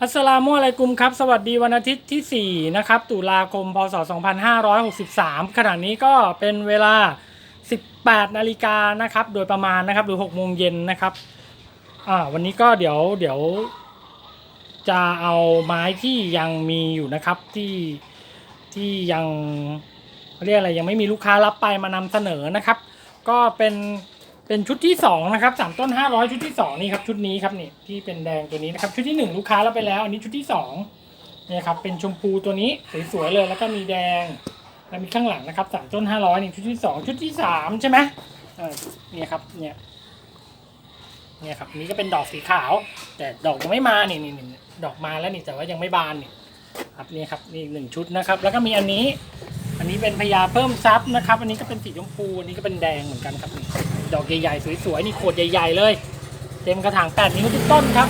อัสสลามุอะลัยกุมครับ สวัสดีวันอาทิตย์ที่ 4 นะครับ ตุลาคม พศ 2563 ขณะนี้ก็เป็นเวลา 18 นาฬิกานะครับ โดยประมาณนะครับ หรือ 6 โมงเย็นนะครับ อ่า วันนี้ก็เดี๋ยวเดี๋ยว จะเอาไม้ที่ยังมีอยู่นะครับที่ที่ยังเขาเรียกอะไรยังไม่มีลูกค้ารับไปมานำเสนอนะครับ ก็เป็น เป็นชุดที่สองนะครับสามต้นห้าร้อยชุดที่สองนี่ครับชุดนี้ครับนี่ที่เป็นแดงตัวนี้นะครับชุดที่หนึ่งลูกค้าเรับไปแล้ว อันนี้ชุดที่สองเนี่ยครับเป็นชมพูตัวนี้สวยๆเลยแล้วก็มีแดงแล้วมีข้างหลังนะครับสามต้นห้าร้อยนี่ชุดที่สองชุดที่สามใช่ไหมเออเนี่ยครับเนี่ยเนี่ยครับนี้ก็เป็นดอกสีขาว แต่ดอกยังไม่มานี่นี่นี่ดอกมาแล้วนี่แต่ว่ายังไม่บานนี่ครับนี่ครับนี่หนึ่งชุดนะครับ แล้วก็มีอันนี้ อันนี้เป็นพญาเพิ่มซับนะครับ อันนี้ก็เป็นสีชมพูอันนี้ก็เป็นแดงเหมือนกันครับนี่ ดอกใหญ่ๆสวยๆนี่โขดใหญ่ๆเลย เต็มกระถาง8นิ้วทุกต้นครับ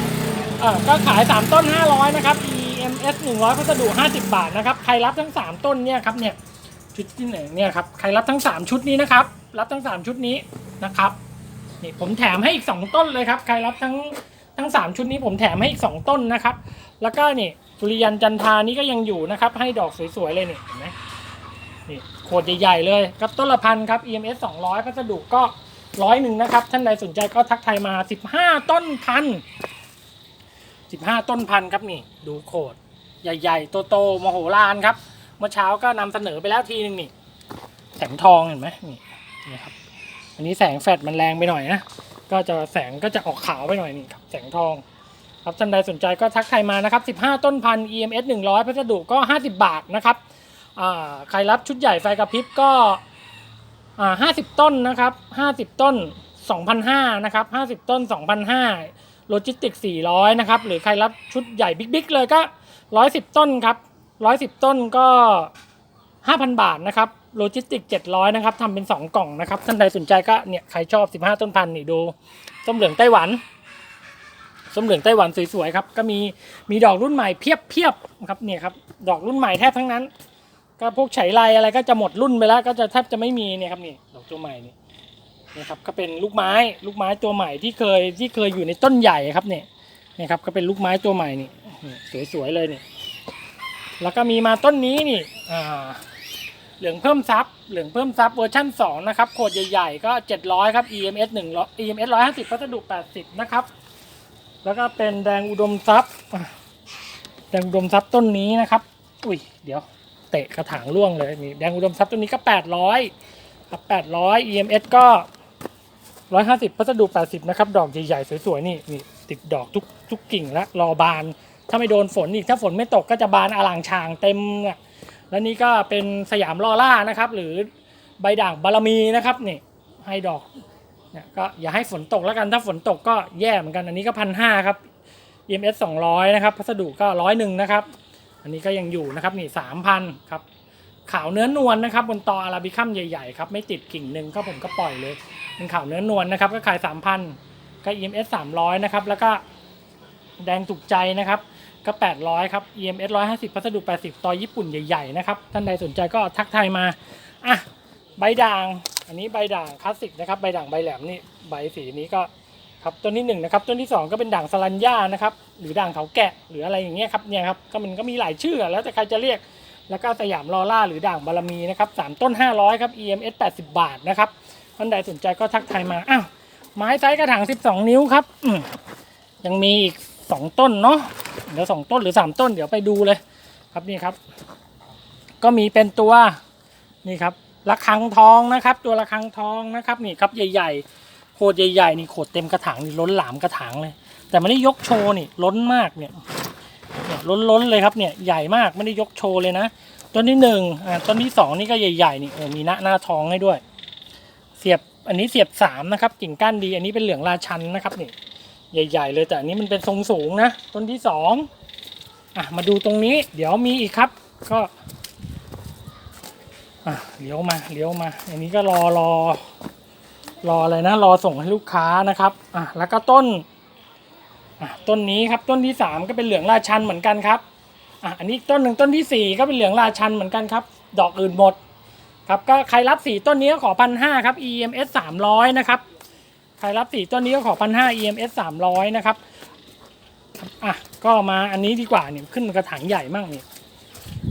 เออก็ขาย 3 ต้น 500 นะครับ EMS 100พัสดุ 50 บาทนะครับ ใครรับทั้ง 3 ต้นเนี่ยครับเนี่ยชุดที่ไหนเนี่ยครับใครรับทั้ง 3 ชุดนี้นะครับ รับทั้ง 3 ชุดนี้นะครับนี่ผมแถมให้อีก 2 ต้นเลยครับ ใครรับทั้งทั้ง 3 ชุดนี้ผมแถมให้อีก 2 ต้นนะครับ แล้วก็นี่สุริยันจันทานี่ก็ยังอยู่นะครับ ให้ดอกสวยๆเลยนี่เห็นไหมนี่โคตรใหญ่ๆเลยครับต้นละพันครับ EMS 200พัสดุก็ ร้อยหนึ่งนะครับ ท่านใดสนใจก็ทักไทายมา15ต้นพัน15ต้นพันครับนี่ ดูโคตรใหญ่ๆ โตๆมโหฬารครับ เมื่อเช้าก็นำเสนอไปแล้วทีนึงนี่แสงทองเห็นไหมนี่นี่ครับอันนี้แสงแฟลชมันแรงไปหน่อยนะก็จะแสงก็จะออกขาวไปหน่อยนี่ครับแสงทอง ครับท่านใดสนใจก็ทักไทายมานะครับ 15 ต้นพัน EMS 100 พัสดุก็ 50 บาทนะครับอ่าใครรับชุดใหญ่ไฟกระพริบก็ อ่าห้าสิบต้นนะครับห้าสิบต้นสองพันห้านะครับห้าสิบต้นสองพันห้าโลจิสติกสี่ร้อยนะครับ หรือใครรับชุดใหญ่บิ๊กๆเลยก็ร้อยสิบต้นครับร้อยสิบต้นก็ห้าพันบาทนะครับโลจิสติกเจ็ดร้อยนะครับทำเป็นสองกล่องนะครับท่านใดสนใจก็เนี่ยใครชอบสิบห้าต้นพันนี่ดูส้มเหลืองไต้หวันส้มเหลืองไต้หวันสวยๆครับก็มีมีดอกรุ่นใหม่เพียบๆครับเนี่ยครับดอกรุ่นใหม่แทบทั้งนั้น ก็พวกไฉไลอะไรก็จะหมดรุ่นไปแล้ว ก็จะแทบจะไม่มีเนี่ยครับนี่ดอกตัวใหม่นี่นะครับก็เป็นลูกไม้ลูกไม้ตัวใหม่ที่เคยที่เคยอยู่ในต้นใหญ่ครับเนี่ยนี่ครับก็เป็นลูกไม้ตัวใหม่นี่สวยๆเลยนี่แล้วก็มีมาต้นนี้นี่อ่าเหลืองเพิ่มซับเหลืองเพิ่มซับเวอร์ชั่น 2 นะครับโคดใหญ่ๆ ก็ 700 ครับ EMS 1 EMS 150 พัสดุ 80 นะครับ แล้วก็เป็นแดงอุดมทรัพย์อะแดงอุดมทรัพย์ต้นนี้นะครับ อุ้ยเดี๋ยว เตะกระถางร่วงเลยนี่แดงอุดมทรัพย์ตัวนี้ก็ 800ครับ800 EMS ก็ 150พัสดุ 80 นะครับ ดอกใหญ่ๆสวยๆนี่นี่ติดดอกทุกทุกกิ่งแล้วรอบาน ถ้าไม่โดนฝนอีกถ้าฝนไม่ตกก็จะบานอลังชางเต็มเนี่ยแล้วนี่ก็เป็นสยามลอล่านะครับ หรือใบด่างบารมีนะครับนี่ให้ดอกเนี่ยก็อย่าให้ฝนตกแล้วกันถ้าฝนตกก็แย่เหมือนกันอันนี้ก็พันห้าครับ EMS 200 นะครับ พัสดุก็ร้อยหนึ่งนะครับ อันนี้ก็ยังอยู่นะครับนี่สามพันครับขาวเนื้อนวลนะครับบนตออาราบิคัมใหญ่ๆครับไม่ติดกิ่งหนึ่งก็ผมก็ปล่อยเลยเป็นขาวเนื้อนวลนะครับก็ขายสามพันก็ EMS สามร้อยนะครับแล้วก็แดงถูกใจนะครับก็ 800 ครับ EMS 150 พัสดุ 80 ตอญี่ปุ่นใหญ่ ๆ นะครับ ท่านใดสนใจก็ทักทายมา อะ ใบด่าง อันนี้ใบด่างคลาสสิกนะครับ ใบด่างใบแหลมนี่ ใบสีนี้ก็ ครับต้นที่หนึ่งนะครับต้นที่สองก็เป็นด่างสลัญญานะครับ หรือด่างเขาแกะหรืออะไรอย่างเงี้ยครับเนี่ยครับก็มันก็มีหลายชื่อแล้วแต่ใครจะเรียกแล้วก็สยามลอล่าหรือด่างบารมีนะครับสามต้น 500ครับ EMS 80 บาทนะครับท่านใดสนใจก็ทักทายมาอ้าวไม้ไซส์กระถาง 12 นิ้วครับยังมีอีก 2 ต้นเนาะเดี๋ยว2ต้นหรือ 3 ต้นเดี๋ยวไปดูเลย ครับนี่ครับ ก็มีเป็นตัวนี่ครับระฆังทองนะครับ ตัวระฆังทองนะครับนี่ครับใหญ่ ๆ โคตรใหญ่ๆนี่โคตรเต็มกระถางนี่ล้นหลามกระถางเลย แต่ไม่ได้ยกโชว์นี่ล้นมากเนี่ยเนี่ยล้นๆเลยครับเนี่ยใหญ่มากไม่ได้ยกโชว์เลยนะต้นที่หนึ่งอ่าต้นที่สองนี่ก็ใหญ่ๆนี่โอ้มีหน้าหน้าทองให้ด้วย เสียบอันนี้เสียบสามนะครับกิ่งก้านดี อันนี้เป็นเหลืองราชันนะครับนี่ใหญ่ ๆ เลยแต่อันนี้มันเป็นทรงสูงนะต้นที่สองอะมาดูตรงนี้ เดี๋ยวมีอีกครับก็อะเลี้ยวมาเลี้ยวมา อันนี้ก็รอรอ รออะไรนะรอส่งให้ลูกค้านะครับอะแล้วก็ต้นอะต้นนี้ครับต้นที่สามก็เป็นเหลืองราชันเหมือนกันครับอะอันนี้ต้นหนึ่งต้นที่สี่ก็เป็นเหลืองราชันเหมือนกันครับ ดอกอื่นหมดครับก็ใครรับสีต้นนี้ก็ขอพันห้าครับ EMS สามร้อยนะครับใครรับสีต้นนี้ก็ขอพันห้า EMS สามร้อยนะครับอะก็มาอันนี้ดีกว่าเนี่ยขึ้นกระถางใหญ่มากเนี่ย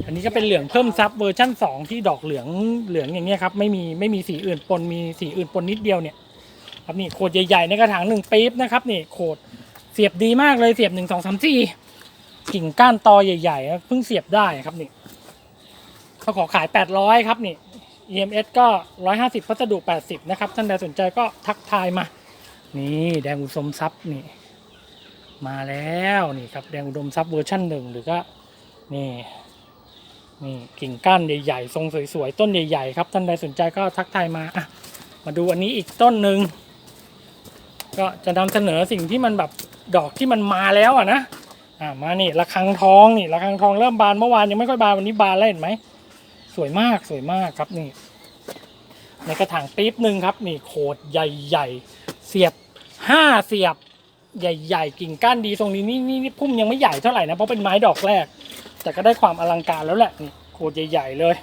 อันนี้ก็เป็นเหลืองเพิ่มซับเวอร์ชั่นสองที่ดอกเหลืองเหลืองอย่างเงี้ยครับไม่มีไม่มีสีอื่นปนมีสีอื่นปนนิดเดียวเนี่ยครับนี่โขดใหญ่ๆในกระถางหนึ่งปี๊บนะครับนี่โขดเสียบดีมากเลยเสียบหนึ่งสองสามสี่กิ่งก้านตอใหญ่ๆเพิ่งเสียบได้ครับนี่เขาขอขาย800ครับนี่ EMS ก็150พัสดุ80นะครับท่านใดสนใจก็ทักทายมา นี่แดงอุดมทรัพย์นี่ มาแล้วนี่ครับแดงอุดมทรัพย์เวอร์ชันหนึ่งหรือก็นี่ นี่กิ่งก้านใหญ่ๆทรงสวยๆต้นใหญ่ๆครับท่านใดสนใจก็ทักทายมาอะมาดูอันนี้อีกต้นหนึ่งก็จะนำเสนอสิ่งที่มันแบบดอกที่มันมาแล้วอะนะอะมานี่ระฆังทองนี่ระฆังทองเริ่มบานเมื่อวานยังไม่ค่อยบานวันนี้บานแล้วเห็นไหมสวยมากสวยมากครับนี่ ในกระถางปี๊บหนึ่งครับนี่โขดใหญ่ๆ เสียบห้าเสียบใหญ่ ๆ กิ่งก้านดีตรงนี้นี่นี่นี่พุ่มยังไม่ใหญ่เท่าไหร่นะเพราะเป็นไม้ดอกแรก แต่ก็ได้ความอลังการแล้วแหละนี่โขดใหญ่ๆเลย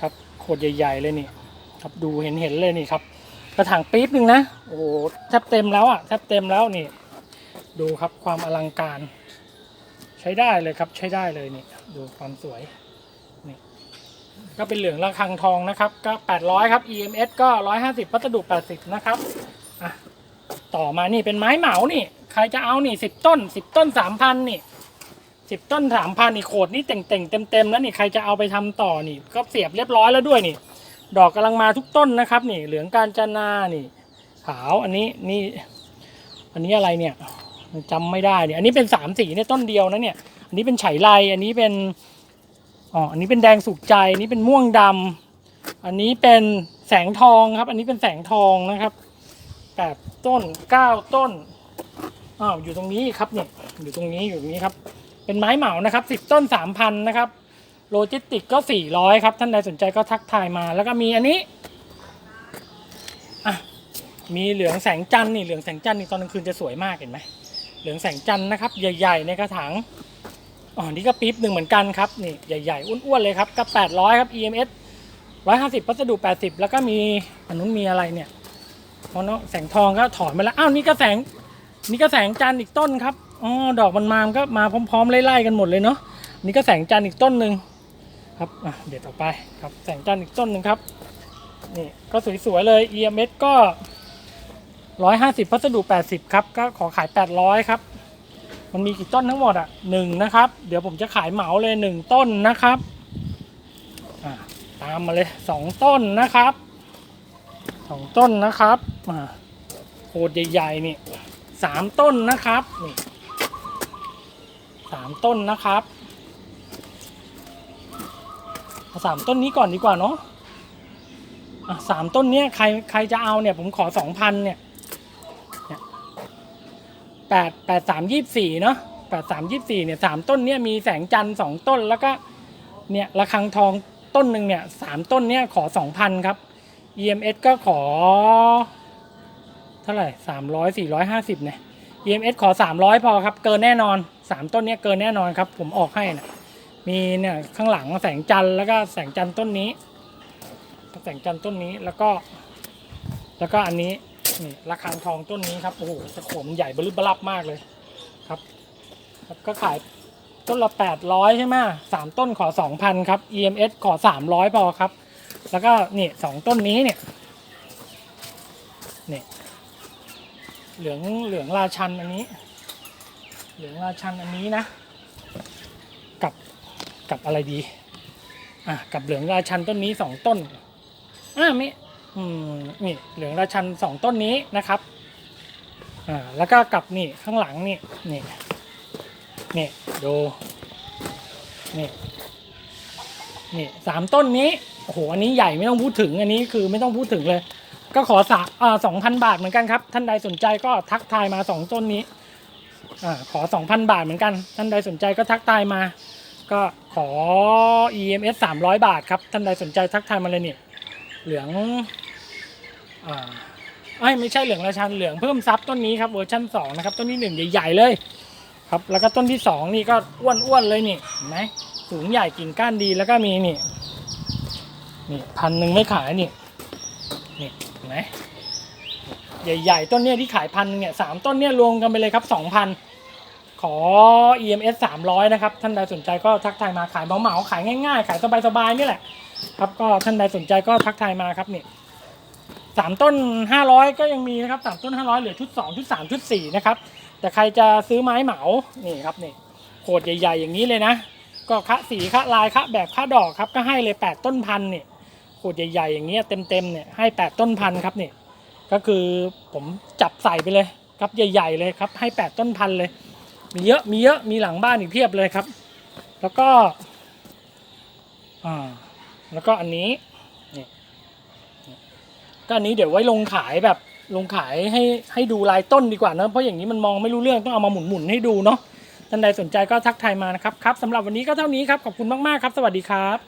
ครับโขดใหญ่ ๆ เลยนี่ครับดูเห็นเห็นๆเลยนี่ครับ กระถางปี๊บหนึ่งนะโอ้โหแทบเต็มแล้วอะแทบเต็มแล้วนี่ ดูครับความอลังการ ใช้ได้เลยครับใช้ได้เลยนี่ดูความสวยนี่ก็เป็นเหลืองระฆังทองนะครับ ก็ 800 ครับ EMS ก็ 150พัสดุ 80 นะครับอะต่อมานี่เป็นไม้เหมานี่ ใครจะเอานี่ 10 ต้น 10 ต้น 3,000นี่ 10ต้น3,000นี่โขดนี่เต่งๆเต็มๆแล้วนี่ใครจะเอาไปทำต่อนี่ก็เสียบเรียบร้อยแล้วด้วยนี่ ดอกกำลังมาทุกต้นนะครับ นี่เหลืองการจนานี่ ขาวอันนี้นี่ อันนี้อะไรเนี่ยจำไม่ได้เนี่ยอันนี้เป็นสามสีเนี่ยต้นเดียวนะเนี่ย อันนี้เป็นไฉไลอันนี้เป็นอ๋ออันนี้เป็นแดงสุกใจอันนี้เป็นม่วงดำอันนี้เป็นแสงทองครับ อันนี้เป็นแสงทองนะครับแปดต้นเก้าต้นอ้าวอยู่ตรงนี้ครับเนี่ยอยู่ตรงนี้อยู่ตรงนี้ครับ เป็นไม้เหมานะครับสิบต้นสามพันนะครับโลจิสติกก็สี่ร้อยครับ ท่านใดสนใจก็ทักทายมา แล้วก็มีอันนี้อะมีเหลืองแสงจันทร์นี่เหลืองแสงจันทร์นี่ตอนกลางคืนจะสวยมากเห็นไหมเหลืองแสงจันทร์นะครับ ใหญ่ ๆ ในกระถางอ๋อนี่ก็ปี๊บหนึ่งเหมือนกันครับนี่ใหญ่ๆอ้วนๆเลยครับก็800 ครับ EMS 150พัสดุ 80 แล้วก็มีอันนู้นมีอะไรเนี่ยเพราะเนาะแสงทองก็ถอนมาแล้วอ้าวนี่ก็แสงนี่ก็แสงจันทร์อีกต้นครับ อ๋อดอกมันมามันก็มาพร้อมๆไล่ๆกันหมดเลยเนาะนี่ก็แสงจันทร์อีกต้นหนึ่งครับเดี๋ยวต่อไปครับแสงจันทร์อีกต้นหนึ่งครับนี่ก็สวยๆเลย EMS ก็ 150 พัสดุ 80 ครับ ก็ขอขาย 800 ครับ มันมีกี่ต้นทั้งหมดอะหนึ่งนะครับ เดี๋ยวผมจะขายเหมาเลยหนึ่งต้นนะครับอ่าตามมาเลยสองต้นนะครับสองต้นนะครับอ่าโคตรใหญ่ๆนี่สามต้นนะครับนี่ สามต้นนะครับสามต้นนี้ก่อนดีกว่าเนาะอะสามต้นเนี้ยใครใครจะเอาเนี่ยผมขอสองพันเนี่ยแปดแปดสามยี่สี่เนาะแปดสามยี่สี่เนี่ยสามต้นเนี่ยมีแสงจันทร์สองต้นแล้วก็เนี่ยระฆังทองต้นหนึ่งเนี่ยสามต้นเนี่ยขอสองพันครับ EMS ก็ขอ เท่าไหร่สามร้อยสี่ร้อยห้าสิบเนี่ย EMS ขอสามร้อยพอครับ เกินแน่นอนสามต้นนี่ยเกินแน่นอนครับ ผมออกให้นะมีเนี่ยข้างหลังแสงจันทร์แล้วก็แสงจันทร์ต้นนี้ แสงจันทร์ต้นนี้แล้วก็ แล้วก็อันนี้นี่ระฆังทองต้นนี้ครับโอ้โหตะโขมใหญ่บรึบลับมากเลยครับก็ขายต้นละแปดร้อยใช่ไหมสามต้นขอสองพันครับ EMS ขอสามร้อยพอครับ แล้วก็นี่สองต้นนี้เนี่ยเนี่ย เหลืองเหลืองราชันอันนี้ เหลืองราชันอันนี้นะ กับกับอะไรดี อะกับเหลืองราชันต้นนี้สองต้นอะมิอืมนี่เหลืองราชันสองต้นนี้นะครับอ่าแล้วก็กับนี่ข้างหลังนี่นี่นี่ดูนี่นี่สามต้นนี้โอ้โหอันนี้ใหญ่ไม่ต้องพูดถึงอันนี้คือไม่ต้องพูดถึงเลย ก็ขอสาอ่าสองพันบาทเหมือนกันครับ ท่านใดสนใจก็ทักทายมาสองต้นนี้อขอสองพันบาทเหมือนกัน ท่านใดสนใจก็ทักทายมา ก็ขอ EMS 300 บาทครับ ท่านใดสนใจทักทายมาเลยเนี่ยเหลืองอ่าไอ้ยไม่ใช่เหลืองราชันเหลืองเพิ่มซับต้นนี้ครับเวอร์ชันสองนะครับต้นที่หนึ่งใหญ่ๆเลยครับแล้วก็ต้นที่สองนี่ก็อ้วนๆเลยนี่เห็นไหมสูงใหญ่กิ่งก้านดีแล้วก็มีนี่นี่พันหนึ่งไม่ขายนี่นี่ ไหมใหญ่ๆ ต้นเนี้ยที่ขายพันเนี่ยสามต้นเนี้ยรวมกันไปเลยครับสองพันขอ EMS 300 นะครับ ท่านใดสนใจก็ทักทายมาขายเหมาๆขายง่ายๆ ขายสบายๆนี่แหละ ครับก็ท่านใดสนใจก็ทักทายมาครับนี่สามต้น 500 ก็ยังมีนะครับสามต้น 500 เหลือชุด 2 ชุด 3 ชุด 4 นะครับ แต่ใครจะซื้อไม้เหมา นี่ครับนี่โขดใหญ่ๆ อย่างนี้เลยนะ ก็คะสีคะลายคะแบบคะดอกครับก็ให้เลย 8 ต้นพันเนี่ย ดใหญ่ๆอย่างเงี้ยเต็มๆเนี่ยให้8ต้นพันครับเนี่ยก็คือผมจับใส่ไปเลยครับใหญ่ๆเลยครับให้8ต้นพันเลย มีเยอะมีเยอะมีหลังบ้านอีกเพียบเลยครับ แล้วก็อ่าแล้วก็อันนี้นี่นี่ก็อันนี้เดี๋ยวไว้ลงขายแบบลงขายให้ให้ดูลายต้นดีกว่านะเพราะอย่างนี้มันมองไม่รู้เรื่องต้องเอามาหมุนๆให้ดูเนาะท่านใดสนใจก็ทักทายมานะครับครับสำหรับวันนี้ก็เท่านี้ครับขอบคุณมากๆครับ สวัสดีครับ